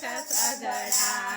સંકટ સગડા